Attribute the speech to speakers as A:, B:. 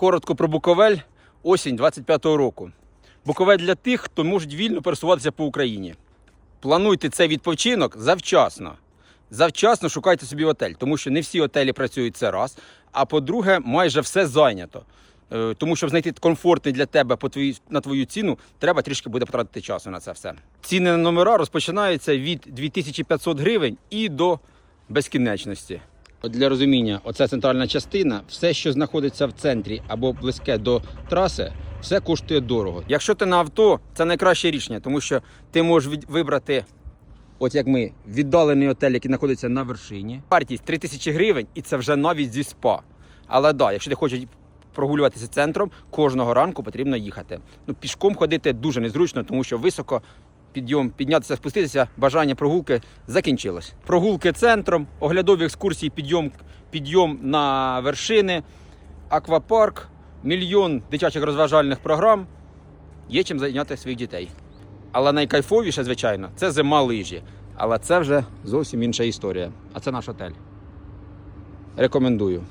A: Коротко про Буковель, осінь 25-го року. Буковель для тих, хто може вільно пересуватися по Україні. Плануйте цей відпочинок завчасно. Завчасно шукайте собі готель, тому що не всі готелі працюють це раз. А по-друге, майже все зайнято. Е, Тому щоб знайти комфортний для тебе по твої, на твою ціну, треба трішки буде потратити часу на це все. Ціни на номера розпочинаються від 2500 гривень і до безкінечності. Для розуміння, оця центральна частина, все, що знаходиться в центрі або близьке до траси, все коштує дорого. Якщо ти на авто, це найкраще рішення, тому що ти можеш вибрати, от як ми, віддалений готель, який знаходиться на вершині. Вартість 3000 гривень, і це вже навіть зі спа. Але да, якщо ти хочеш прогулюватися центром, кожного ранку потрібно їхати. Ну, пішком ходити дуже незручно, тому що високо підйом, піднятися, спуститися, бажання прогулки закінчилось. Прогулки центром, оглядові екскурсії, підйом, підйом на вершини, аквапарк, мільйон дитячих розважальних програм. Є чим зайняти своїх дітей. Але найкайфовіше, звичайно, це зима лижі. Але це вже зовсім інша історія. А це наш отель. Рекомендую.